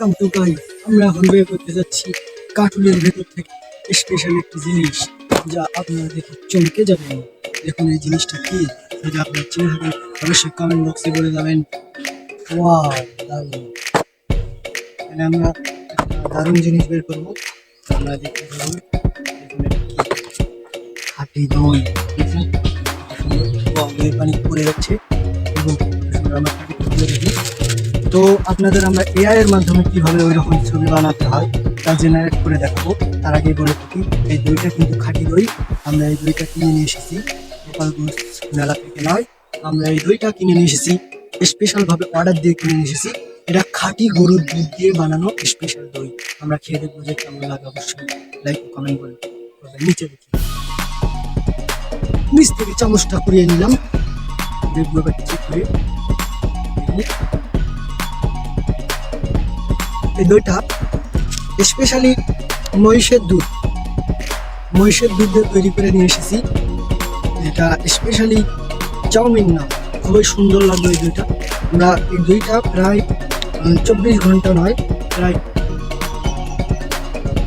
Welcome to গাই আমরা এখন বের করতে যাচ্ছি কার্টুনের ভেতর থেকে। স্পেশাল একটি জিনিস যা আপনারা দেখে চমকে যাবেন। দেখুন এই জিনিসটা কি? যদি আপনার চিনে থাকেন অবশ্যই কমেন্ট বক্সে বলে যাবেন। ওয়াও দারুণ। আমরা দারুণ জিনিস বের করব। আমরা দেখতে পাবো এটা দই। পানি পড়ে যাচ্ছে। এবং আমরা খাঁটি রেখে তো আপনাদের আমরা এআই এর মাধ্যমে কীভাবে ওই রকম ছবি বানাতে হয় তা জেনারেট করে দেখাবো। তার আগে বলে থাকি, এই দইটা কিন্তু খাঁটি দই। আমরা এই দইটা কিনে নিয়ে এসেছি। গোপালগঞ্জ মেলা থেকে নয়। আমরা এই দইটা কিনে নিয়ে এসেছি। স্পেশাল ভাবে অর্ডার দিয়ে কিনে নিয়ে এসেছি। এটা খাঁটি গরুর দুধ দিয়ে বানানো স্পেশাল দই। আমরা খেয়ে দেখব যে কেমন লাগে অবশ্যই। লাইক কমেন্ট করে নিচে দেখি। নিচ থেকে চামচটা করিয়ে নিলাম। দেখব চেক করে। এই দইটা স্পেশালি মহিষের দুধ। মহিষের দুধ দিয়ে তৈরি করে নিয়ে এসেছি। এটা স্পেশালি চাউমিন না, খুবই সুন্দর লাগল এই দইটা। আমরা এই দইটা প্রায় চব্বিশ ঘণ্টা নয়, প্রায়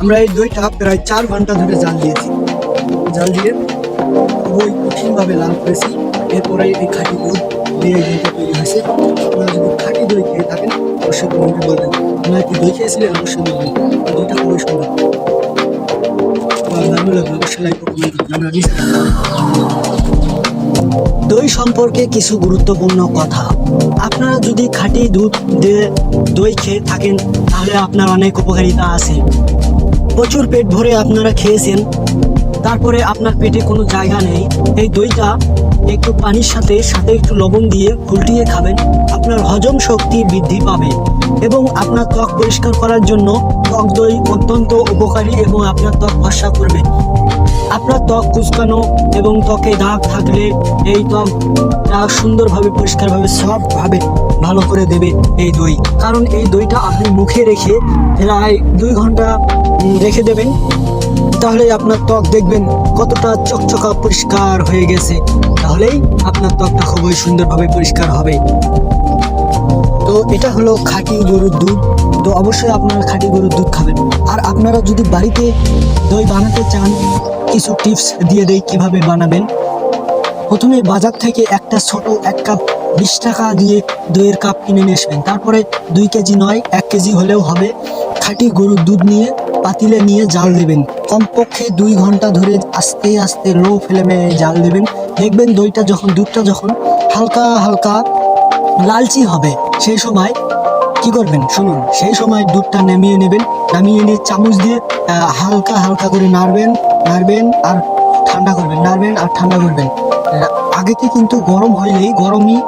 আমরা এই দইটা প্রায় চার ঘণ্টা ধরে জাল দিয়েছি। জাল দিয়ে খুবই কঠিনভাবে লাল করেছি। এরপরে এই খাঁটি দুধ দিয়ে এই দইটা তৈরি হয়েছে। আপনারা যদি খাঁটি দই খেয়ে থাকেন, অবশ্যই বলবেন। কি অবশ্যই খুবই সুন্দর। দই সম্পর্কে কিছু গুরুত্বপূর্ণ কথা। আপনারা যদি খাঁটি দুধ দিয়ে দই খেয়ে থাকেন, তাহলে আপনার অনেক উপকারিতা আছে। প্রচুর পেট ভরে আপনারা খেয়েছেন। তারপরে আপনার পেটে কোনো জায়গা নেই। এই দইটা একটু পানির সাথে সাথে একটু লবণ দিয়ে উল্টিয়ে খাবেন। আপনার হজম শক্তি বৃদ্ধি পাবে এবং আপনার ত্বক পরিষ্কার করার জন্য ত্বক দই অত্যন্ত উপকারী এবং আপনার ত্বক ফর্সা করবে। আপনার ত্বক কুচকানো এবং ত্বকে দাগ থাকলে এই ত্বকটা সুন্দরভাবে, পরিষ্কারভাবে সবভাবে ভালো করে দেবে এই দই। কারণ এই দইটা আপনি মুখে রেখে প্রায় দুই ঘণ্টা রেখে দেবেন। তাহলে আপনার ত্বক দেখবেন কতটা চকচকা পরিষ্কার হয়ে গেছে। তাহলেই আপনার ত্বকটা খুবই সুন্দরভাবে পরিষ্কার হবে। তো এটা হলো খাঁটি গরুর দুধ। তো অবশ্যই আপনারা খাঁটি গরুর দুধ খাবেন। আর আপনারা যদি বাড়িতে দই বানাতে চান, কিছু টিপস দিয়ে দেই কীভাবে বানাবেন। প্রথমে বাজার থেকে একটা ছোট এক কাপ বিশ টাকা দিয়ে দইয়ের কাপ কিনে নিয়ে আসবেন। তারপরে দুই কেজি নয়, এক কেজি হলেও হবে। খাঁটি গরুর দুধ নিয়ে পাতিলে নিয়ে জাল দেবেন। কমপক্ষে দুই ঘণ্টা ধরে আস্তে আস্তে লো ফ্লেমে জাল দেবেন। দেখবেন দইটা যখন, দুধটা যখন হালকা হালকা লালচি হবে সেই সময় কি করবেন? শুনুন সেই সময় দুধটা নামিয়ে নেবেন। নামিয়ে নিয়ে চামচ দিয়ে হালকা হালকা করে নাড়বেন নাড়বেন আর ঠান্ডা করবেন, নাড়বেন আর ঠান্ডা করবেন। আগেতে কিন্তু গরম হইলেই গরমই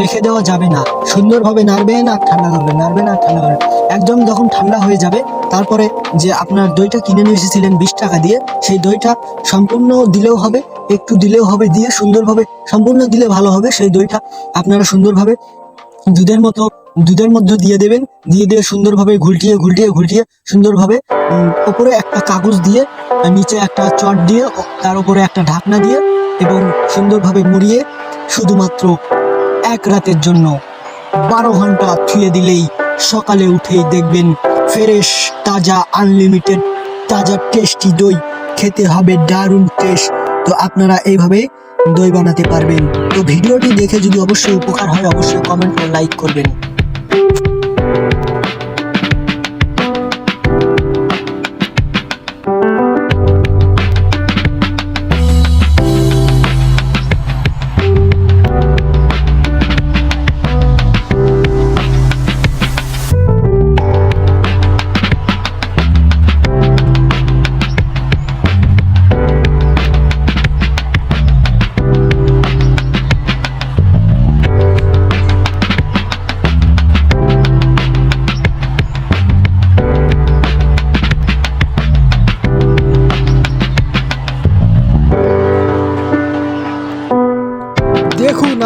রেখে দেওয়া যাবে না। সুন্দরভাবে নাড়বেন আর ঠান্ডা করবেন, নাড়বেন আর ঠান্ডা করবেন। একদম যখন ঠান্ডা হয়ে যাবে তারপরে যে আপনার দইটা কিনে নিয়ে এসেছিলেন বিশ টাকা দিয়ে, সেই দইটা সম্পূর্ণ দিলেও হবে, একটু দিলেও হবে, দিয়ে সুন্দরভাবে সম্পূর্ণ দিলে ভালো হবে, সেই দইটা আপনারা সুন্দরভাবে দুধের মতো, দুধের মধ্যে দিয়ে দেবেন, দিয়ে দিয়ে সুন্দরভাবে ঘুলটিয়ে ঘুলটিয়ে ঘুলটিয়ে সুন্দরভাবে উপরে একটা কাগজ দিয়ে নিচে একটা চট দিয়ে তার উপরে একটা ঢাকনা দিয়ে এবং সুন্দরভাবে মুড়িয়ে শুধুমাত্র এক রাতের জন্য বারো ঘণ্টা থুয়ে দিলেই সকালে উঠেই দেখবেন ফ্রেশ, তাজা আনলিমিটেড তাজা টেস্টি দই খেতে হবে, দারুণ টেস্ট তো আপনারা এইভাবে দই বানাতে পারবেন। তো ভিডিওটি দেখে যদি অবশ্যই উপকার হয়, অবশ্যই কমেন্ট ও লাইক করবেন।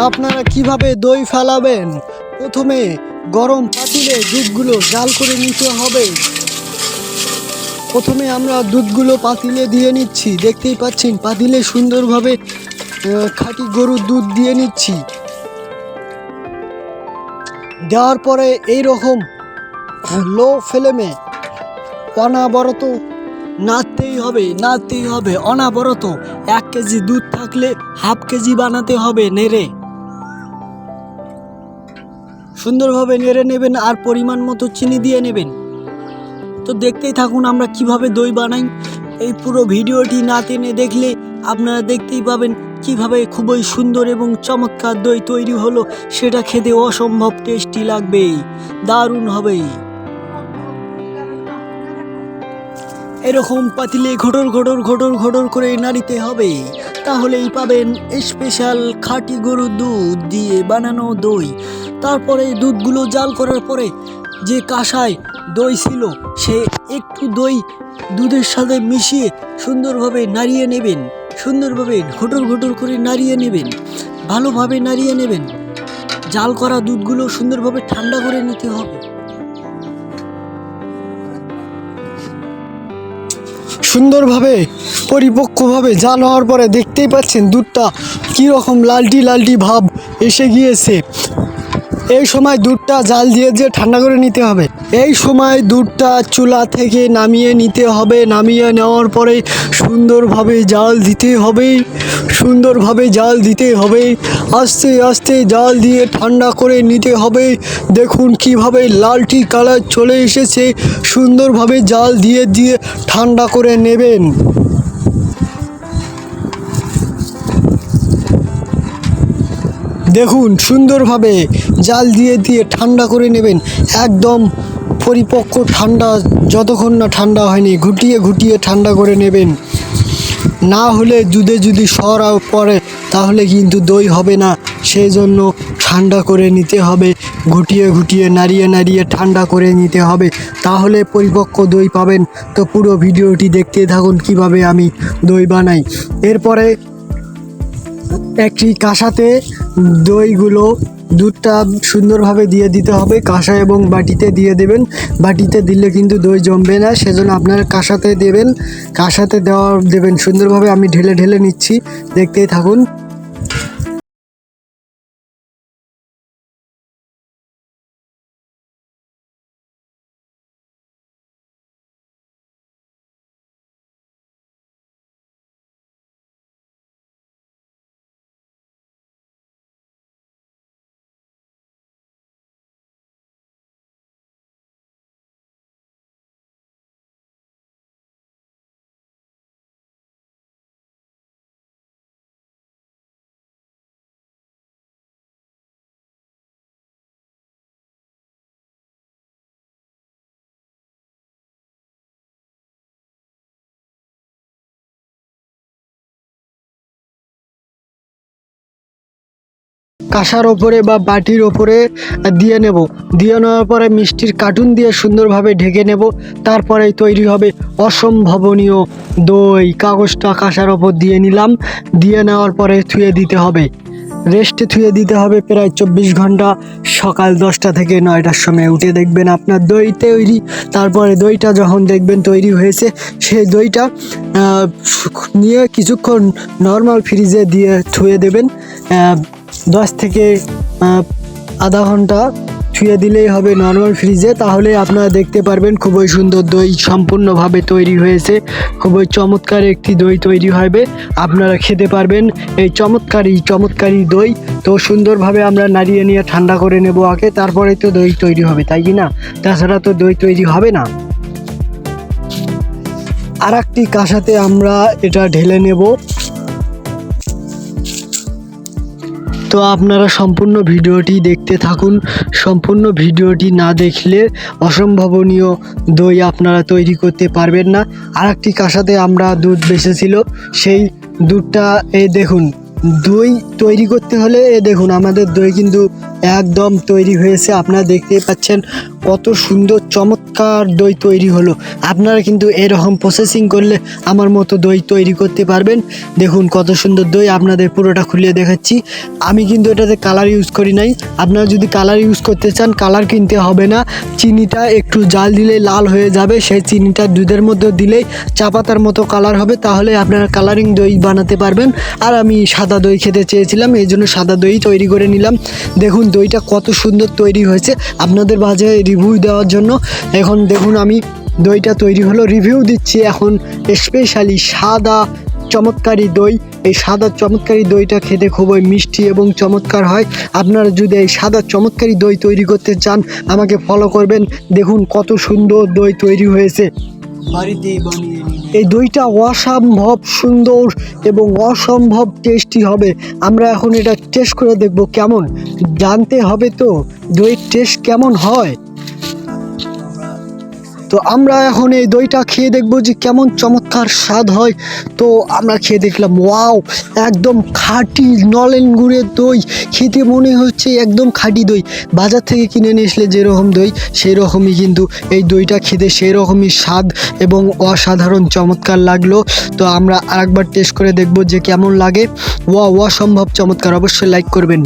আপনারা কীভাবে দই ফেলাবেন? প্রথমে গরম পাতিলে দুধগুলো জাল করে নিতে হবে। প্রথমে আমরা দুধগুলো পাতিলে দিয়ে নিচ্ছি। দেখতেই পাচ্ছেন, পাতিলে সুন্দরভাবে খাঁটি গরুর দুধ দিয়ে নিচ্ছি। দেওয়ার পরে এই রকম লো ফেলেমে অনাবরত নাড়তেই হবে নাড়তেই হবে। অনাবরত এক কেজি দুধ থাকলে হাফ কেজি বানাতে হবে নেড়ে। সুন্দরভাবে নেড়ে নেবেন আর পরিমাণ মতো চিনি দিয়ে নেবেন। তো দেখতেই থাকুন আমরা কীভাবে দই বানাই। এই পুরো ভিডিওটি না টেনে দেখলে আপনারা দেখতেই পাবেন কীভাবে খুবই সুন্দর এবং চমৎকার দই তৈরি হলো। সেটা খেতে অসম্ভব টেস্টি লাগবে। দারুণ হবে। এরকম পাতিলে ঘটর ঘটর ঘটর ঘটর করে নাড়িতে হবে। তাহলেই পাবেন স্পেশাল খাঁটি গরুর দুধ দিয়ে বানানো দই। তারপরে দুধগুলো জাল করার পরে যে কাঁসায় দই ছিল, সে একটু দই দুধের সাথে মিশিয়ে সুন্দরভাবে নাড়িয়ে নেবেন। সুন্দরভাবে ঘটর ঘটর করে নাড়িয়ে নেবেন। ভালোভাবে নাড়িয়ে নেবেন। জাল করা দুধগুলো সুন্দরভাবে ঠান্ডা করে নিতে হবে। সুন্দরভাবে, পরিপক্কভাবে জাল হওয়ার পরে দেখতেই পাচ্ছেন দুধটা কীরকম লালটি লালটি ভাব এসে গিয়েছে। এই সময় দুধটা জাল দিয়ে দিয়ে ঠান্ডা করে নিতে হবে। এই সময় দুধটা চুলা থেকে নামিয়ে নিতে হবে। নামিয়ে নেওয়ার পরে সুন্দরভাবে জাল দিতে হবে। সুন্দরভাবে জাল দিতে হবে। আস্তে আস্তে জাল দিয়ে ঠান্ডা করে নিতে হবে। দেখুন কীভাবে লালটি কালার চলে এসেছে। সুন্দরভাবে জাল দিয়ে দিয়ে ঠান্ডা করে নেবেন। দেখুন সুন্দরভাবে জাল দিয়ে দিয়ে ঠান্ডা করে নেবেন। একদম পরিপক্ক ঠান্ডা, যতক্ষণ না ঠান্ডা হয়নি, ঘুটিয়ে ঘুটিয়ে ঠান্ডা করে নেবেন। না হলে দুধে যদি সর পড়ে, তাহলে কিন্তু দই হবে না। সেই জন্য ঠান্ডা করে নিতে হবে, ঘুটিয়ে ঘুটিয়ে নাড়িয়ে নাড়িয়ে ঠান্ডা করে নিতে হবে। তাহলে পরিপক্ক দই পাবেন। তো পুরো ভিডিওটি দেখতে থাকুন কীভাবে আমি দই বানাই। এরপরে একটি কাঁসাতে দইগুলো দুধটা সুন্দরভাবে দিয়ে দিতে হবে। কাঁসা এবং বাটিতে দিয়ে দেবেন। বাটিতে দিলে কিন্তু দই জমবে না, সেজন্য আপনারা কাঁসাতে দেবেন। কাঁসাতে দেওয়া, দেবেন। সুন্দরভাবে আমি ঢেলে ঢেলে নিচ্ছি। দেখতেই থাকুন। কাঁসার ওপরে বা বাটির ওপরে দিয়ে নেব। দিয়ে নেওয়ার পরে মিষ্টির কার্টুন দিয়ে সুন্দরভাবে ঢেকে নেব। তারপরেই তৈরি হবে অসম্ভবনীয় দই। কাগজটা কাঁসার ওপর দিয়ে নিলাম। দিয়ে নেওয়ার পরে থুয়ে দিতে হবে। রেস্টে থুয়ে দিতে হবে প্রায় চব্বিশ ঘণ্টা। সকাল দশটা থেকে নয়টার সময় উঠে দেখবেন আপনার দই তৈরি। তারপরে দইটা যখন দেখবেন তৈরি হয়েছে, সেই দইটা নিয়ে কিছুক্ষণ নর্মাল ফ্রিজে দিয়ে থুয়ে দেবেন। দশ থেকে আধা ঘণ্টা ছুঁয়ে দিলেই হবে নর্মাল ফ্রিজে তাহলে আপনারা দেখতে পারবেন খুবই সুন্দর দই সম্পূর্ণভাবে তৈরি হয়েছে। খুবই চমৎকার একটি দই তৈরি হবে। আপনারা খেতে পারবেন এই চমৎকারই চমৎকারী দই। তো সুন্দরভাবে আমরা নাড়িয়ে নিয়ে ঠান্ডা করে নেব আগে, তারপরে তো দই তৈরি হবে, তাই কি না? তাছাড়া তো দই তৈরি হবে না। আর একটি কাঁসাতে আমরা এটা ঢেলে নেব। তো আপনারা সম্পূর্ণ ভিডিওটি দেখতে থাকুন। সম্পূর্ণ ভিডিওটি না দেখলে অসম্ভবনীয় দই আপনারা তৈরি করতে পারবেন না। আর একটি কাঁসাতে আমরা দুধ বেসেছিল সেই দুধটা এই দেখুন, দই তৈরি করতে হলে, এ দেখুন, আমাদের দই কিন্তু একদম তৈরি হয়েছে। আপনারা দেখতেই পাচ্ছেন কত সুন্দর চমৎকার চমৎকার দই তৈরি হলো? আপনারা কিন্তু এরকম প্রসেসিং করলে আমার মতো দই তৈরি করতে পারবেন। দেখুন কত সুন্দর দই আপনাদের পুরোটা খুলিয়ে দেখাচ্ছি। আমি কিন্তু এটাতে কালার ইউজ করি নাই। আপনারা যদি কালার ইউজ করতে চান কালার কিনতে হবে না। চিনিটা একটু জাল দিলে লাল হয়ে যাবে। সেই চিনিটা দুধের মধ্যে দিলেই চা পাতার মতো কালার হবে। তাহলে আপনারা কালারিং দই বানাতে পারবেন। আর আমি সাদা দই খেতে চেয়েছিলাম, এই জন্য সাদা দই তৈরি করে নিলাম। দেখুন দইটা কত সুন্দর তৈরি হয়েছে। আপনাদের মাঝে রিভিউ দেওয়ার জন্য। এখন দেখুন আমি দইটা তৈরি হলো রিভিউ দিচ্ছি এখন স্পেশালি সাদা চমৎকারী দই। এই সাদা চমৎকারী দইটা খেতে খুবই মিষ্টি এবং চমৎকার হয়। আপনারা যদি এই সাদা চমৎকারী দই তৈরি করতে চান আমাকে ফলো করবেন। দেখুন কত সুন্দর দই তৈরি হয়েছে। বাড়িতেই বানিয়ে এই দইটা অসম্ভব সুন্দর এবং অসম্ভব টেস্টি হবে। আমরা এখন এটা টেস্ট করে দেখব কেমন। জানতে হবে তো দইয়ের টেস্ট কেমন হয়। তো আমরা এখন এই দইটা খেয়ে দেখব যে কেমন চমৎকার স্বাদ হয়। তো আমরা খেয়ে দেখলাম, ওয়াও, একদম খাঁটি নলেন গুড়ের দই। খেতে মনে হচ্ছে একদম খাঁটি দই। বাজার থেকে কিনে নিয়ে আসলে যেরকম দই সেই রকমই কিন্তু এই দইটা খেতে সেই রকমই স্বাদ এবং অসাধারণ চমৎকার লাগল। তো আমরা আরেকবার টেস্ট করে দেখব যে কেমন লাগে। ওয়া অসম্ভব চমৎকার। অবশ্যই লাইক করবেন।